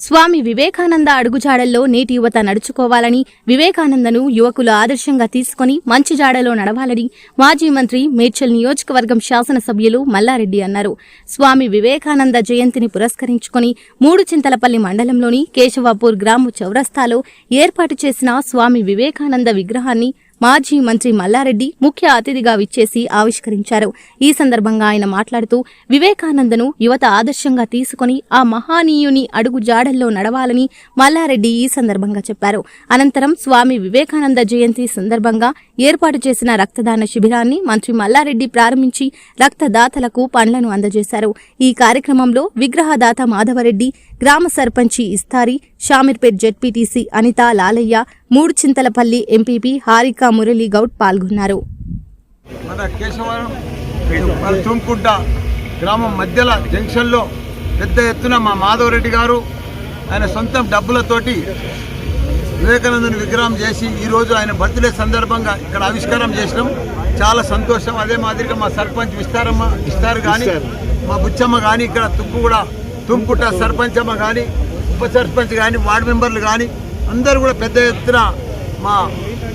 స్వామి వివేకానంద అడుగుజాడల్లో నేటి యువత నడుచుకోవాలని వివేకానందను యువకులు ఆదర్శంగా తీసుకుని మంచి జాడలో నడవాలని మాజీ మంత్రి మేడ్చల్ నియోజకవర్గం శాసనసభ్యులు మల్లారెడ్డి అన్నారు. స్వామి వివేకానంద జయంతిని పురస్కరించుకుని మూడు చింతలపల్లి మండలంలోని కేశవాపూర్ గ్రామ చౌరస్తాలో ఏర్పాటు చేసిన స్వామి వివేకానంద విగ్రహాన్ని మాజీ మంత్రి మల్లారెడ్డి ముఖ్య అతిథిగా విచ్చేసి ఆవిష్కరించారు. ఈ సందర్భంగా ఆయన మాట్లాడుతూ వివేకానందను యువత ఆదర్శంగా తీసుకుని ఆ మహానీయుని అడుగు జాడల్లో నడవాలని మల్లారెడ్డి ఈ సందర్భంగా చెప్పారు. అనంతరం స్వామి వివేకానంద జయంతి సందర్భంగా ఏర్పాటు చేసిన రక్తదాన శిబిరాన్ని మంత్రి మల్లారెడ్డి ప్రారంభించి రక్తదాతలకు పండ్లను అందజేశారు. ఈ కార్యక్రమంలో విగ్రహదాత మాధవరెడ్డి గ్రామ సర్పంచి ఇస్తారి షామీర్పేట్ జెడ్పీటీసీ అనిత లాలయ్య మూడు చింతలపల్లి ఎంపీపీ హారిక మురళీ గౌడ్ పాల్గొన్నారు గ్రామం మధ్యలో జంక్షన్లో పెద్ద ఎత్తున మా మాధవరెడ్డి గారు ఆయన సొంతం డబ్బులతోటి వివేకానందుని విగ్రహం చేసి ఈరోజు ఆయన బర్త్డే సందర్భంగా ఇక్కడ ఆవిష్కారం చేసినాం. చాలా సంతోషం. అదే మాదిరిగా మా సర్పంచ్ విస్తారమ్మ విస్తారు కానీ మా బుచ్చమ్మ కానీ ఇక్కడ తుక్కు కూడా తుమ్కుట సర్పంచ్ అమ్మ కానీ ఉప సర్పంచ్ కానీ వార్డు మెంబర్లు కానీ అందరూ కూడా పెద్ద ఎత్తున మా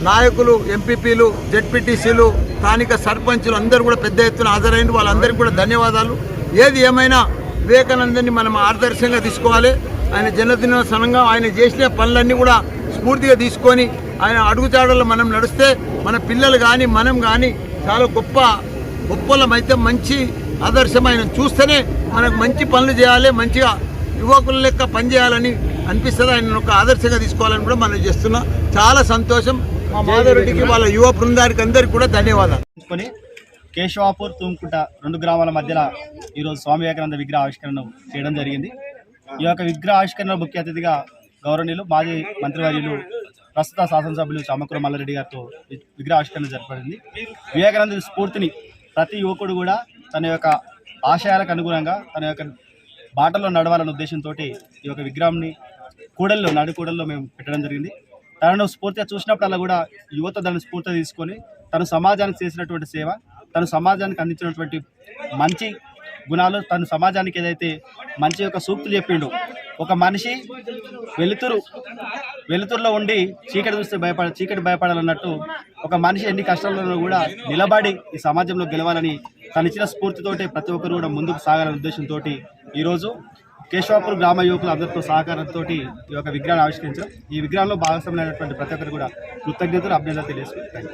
నాయకులు ఎంపీపీలు జెడ్పీటీసీలు స్థానిక సర్పంచులు అందరూ కూడా పెద్ద ఎత్తున హాజరైన వాళ్ళందరికీ కూడా ధన్యవాదాలు. ఏది ఏమైనా వివేకానందని మనం ఆదర్శంగా తీసుకోవాలి. ఆయన జన్మదినోత్సవంగా ఆయన చేసిన పనులన్నీ కూడా స్ఫూర్తిగా తీసుకొని ఆయన అడుగుజాడల్లో మనం నడిస్తే మన పిల్లలు కానీ మనం కానీ చాలా గొప్ప గొప్పలమైతే మంచి ఆదర్శం ఆయన చూస్తేనే మనకు మంచి పనులు చేయాలి మంచిగా యువకుల లెక్క పనిచేయాలని అనిపిస్తుంది. ఆయన ఒక ఆదర్శంగా తీసుకోవాలని కూడా మనం చేస్తున్నాం. చాలా సంతోషం. మా మాధవరెడ్డికి వాళ్ళ యువ బృందానికి అందరికీ కూడా ధన్యవాదాలు. తీసుకొని కేశవాపూర్ తుమ్కుంట రెండు గ్రామాల మధ్యన ఈరోజు స్వామి వివేకానంద విగ్రహ ఆవిష్కరణ చేయడం జరిగింది. ఈ యొక్క విగ్రహ ఆవిష్కరణ ముఖ్య అతిథిగా గౌరవనీయులు మాజీ మంత్రివర్యులు ప్రస్తుత శాసనసభ్యులు చామకూర మల్లారెడ్డి గారితో విగ్రహ ఆవిష్కరణ జరపడింది వివేకానంద స్ఫూర్తిని ప్రతి యువకుడు కూడా తన యొక్క ఆశయాలకు అనుగుణంగా తన యొక్క బాటలో నడవాలనే ఉద్దేశంతో ఈ యొక్క విగ్రహాన్ని కూడల్లో నడు కూడల్లో మేము పెట్టడం జరిగింది. తనను స్ఫూర్తిగా చూసినప్పుడల్లా కూడా యువత దాన్ని స్ఫూర్తిగా తీసుకొని తను సమాజానికి చేసినటువంటి సేవ తను సమాజానికి అందించినటువంటి మంచి గుణాలు తను సమాజానికి ఏదైతే మంచి యొక్క సూక్తులు చెప్పిండో ఒక మనిషి వెలుతురు వెలుతురులో ఉండి చీకటి చూస్తే భయపడ చీకటి భయపడాలన్నట్టు ఒక మనిషి ఎన్ని కష్టాలలో కూడా నిలబడి ఈ సమాజంలో గెలవాలని తనిచ్చిన స్ఫూర్తితోటే ప్రతి ఒక్కరు కూడా ముందుకు సాగాలనే ఉద్దేశంతో ఈరోజు కేశవాపూర్ గ్రామ యువకులు అందరితో సహకారంతో ఈ యొక్క విగ్రహాన్ని ఆవిష్కరించారు. ఈ విగ్రహంలో భాగస్వామ్యమైనటువంటి ప్రతి ఒక్కరు కూడా కృతజ్ఞతలు అభ్యర్థన తెలియజేసుకుంటారు